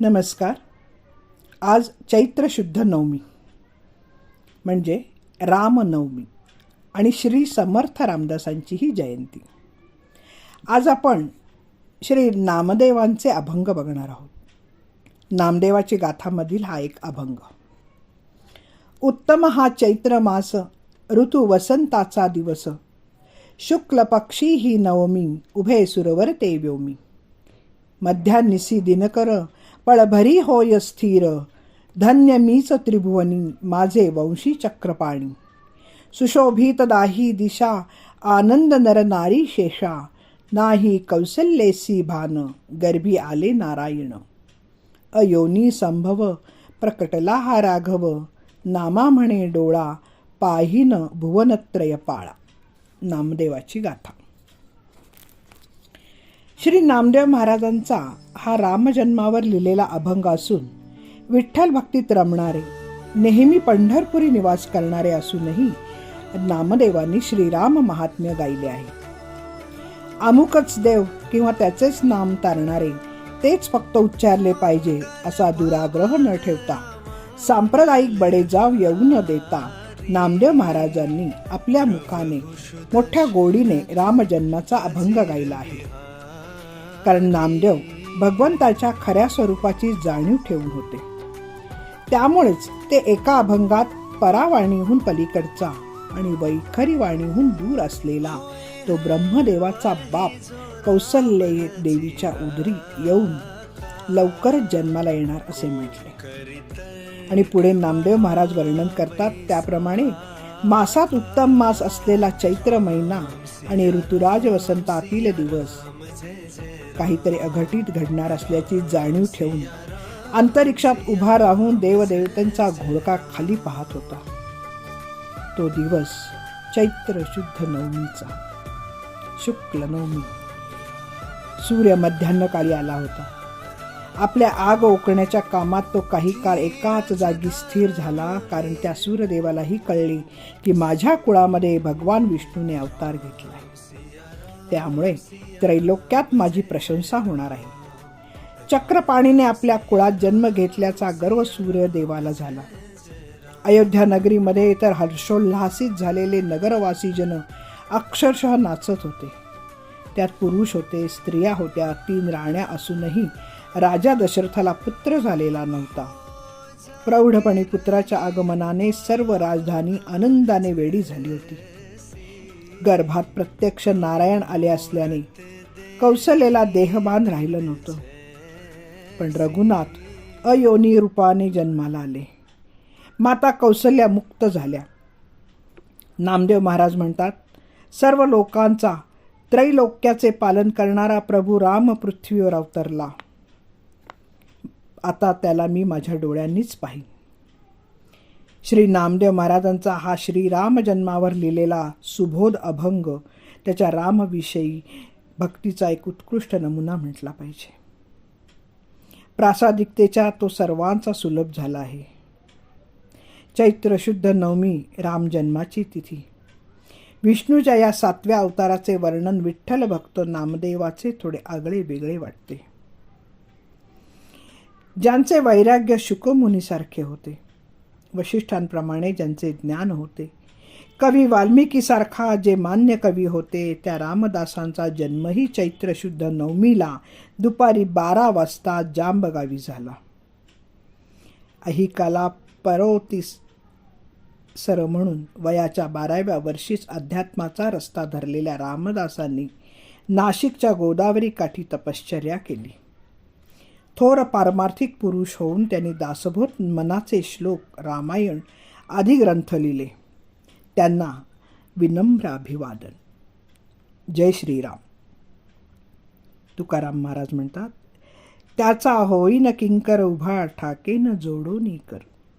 नमस्कार. आज चैत्र शुद्ध नवमी. म्हणजे रामनवमी आणि श्री समर्थ रामदासांचीही जयंती. आज आपण श्री नामदेवांचे अभंग बघणार आहोत. नामदेवाची गाथामधील हा एक अभंग. उत्तम हा चैत्र मास ऋतू वसंताचा दिवस शुक्ल पक्षी ही नवमी उभे सुरवर ते व्योमी. मध्यान्निसी दिनकर पळभरी होय स्थिर धन्य मीच त्रिभुवनी माझे वंशी चक्रपाणी. सुशोभित दाही दिशा आनंद नर नारी शेषा नाही कौसल्येसी भान गर्भी आले नारायण. अयोनी संभव प्रकटला हा राघव नामा म्हणे डोळा पाहिन भुवनत्रय पाळा नामदेवाची गाथा. श्री नामदेव महाराजांचा हा रामजन्मावर लिहिलेला अभंग असून विठ्ठल भक्तीत रमणारे नेहमी पंढरपुरी निवास करणारे असूनही नामदेवांनी श्रीराम महात्म्य गायले आहे. अमुकच देव किंवा त्याचेच नाम तारणारे तेच फक्त उच्चारले पाहिजे असा दुराग्रह न ठेवता सांप्रदायिक बडेजाव येऊ न देता नामदेव महाराजांनी आपल्या मुखाने मोठ्या गोडीने रामजन्माचा अभंग गायला आहे. कारण नामदेव भगवंताच्या खऱ्या स्वरूपाची जाणीव ठेवून होते. त्यामुळेच ते एका अभंगात परावाणीहून पलीकडचा आणि वैखरी वाणीहून दूर असलेला तो ब्रह्मदेवाचा बाप कौसल्य देवीच्या उदरी येऊन लवकरच जन्माला येणार असे म्हटले. आणि पुढे नामदेव महाराज वर्णन करतात त्याप्रमाणे मासात उत्तम मास असलेला चैत्र महिना आणि ऋतुराज वसंतातील दिवस काहीतरी अघटित घडणार असल्याची जाणीव ठेवून अंतरिक्षात उभा राहून देवदेवतांचा घोळका खाली पाहत होता. तो दिवस चैत्र शुद्ध नवमीचा. शुक्ल नवमी. सूर्य मध्यान्हकाळी आला होता. आपल्या आग ओकण्याच्या कामात तो काही काळ एकाच जागी स्थिर झाला कारण त्या सूर्यदेवालाही कळले की माझ्या कुळामध्ये भगवान विष्णूने अवतार घेतला त्यामुळे त्रैलोक्यात माझी प्रशंसा होणार आहे. चक्रपाणीने आपल्या कुळात जन्म घेतल्याचा गर्व सूर्यदेवाला झाला. अयोध्या नगरीमध्ये तर हर्षोल्हासित झालेले नगरवासीजन अक्षरशः नाचत होते. त्यात पुरुष होते स्त्रिया होत्या तीन राण्या असूनही राजा दशरथाला पुत्र झालेला नव्हता. प्रौढपणे पुत्राच्या आगमनाने सर्व राजधानी आनंदाने वेडी झाली होती. गर्भात प्रत्यक्ष नारायण आले असल्याने कौशलेला देहबान राहिलं नव्हतं. पण रघुनाथ अयोनी रूपाने जन्माला आले. माता कौशल्या मुक्त झाल्या. नामदेव महाराज म्हणतात सर्व लोकांचा त्रैलोक्याचे पालन करणारा प्रभू राम पृथ्वीवर अवतरला. आता त्याला मी माझ्या डोळ्यांनीच पाहिन श्री नामदेव महाराजांचा हा श्रीराम जन्मावर लिहिलेला सुबोध अभंग त्याच्या रामविषयी भक्तीचा एक उत्कृष्ट नमुना म्हटला पाहिजे. प्रासादिकतेच्या तो सर्वांचा सुलभ झाला आहे. चैत्र शुद्ध नवमी रामजन्माची तिथी. विष्णूच्या या सातव्या अवताराचे वर्णन विठ्ठल भक्त नामदेवाचे थोडे आगळे वेगळे वाटते. ज्यांचे वैराग्य शुकमुनीसारखे होते वशिष्ठांप्रमाणे ज्यांचे ज्ञान होते. कवी वाल्मिकीसारखा जे मान्य कवी होते त्या रामदासांचा जन्मही चैत्रशुद्ध नवमीला दुपारी बारा वाजता जांबगावी झाला. अहिकाला परोतीस सर म्हणून वयाच्या बाराव्या वर्षीच अध्यात्माचा रस्ता धरलेल्या रामदासांनी नाशिकच्या गोदावरी काठी तपश्चर्या केली. थोर पारमार्थिक पुरुष होऊन त्यांनी दासभूत मनाचे श्लोक रामायण आदी ग्रंथ लिहिले. त्यांना विनम्र अभिवादन. जय श्रीराम. तुकाराम महाराज म्हणतात त्याचा होईन किंकर उभा ठाकेन जोडून कर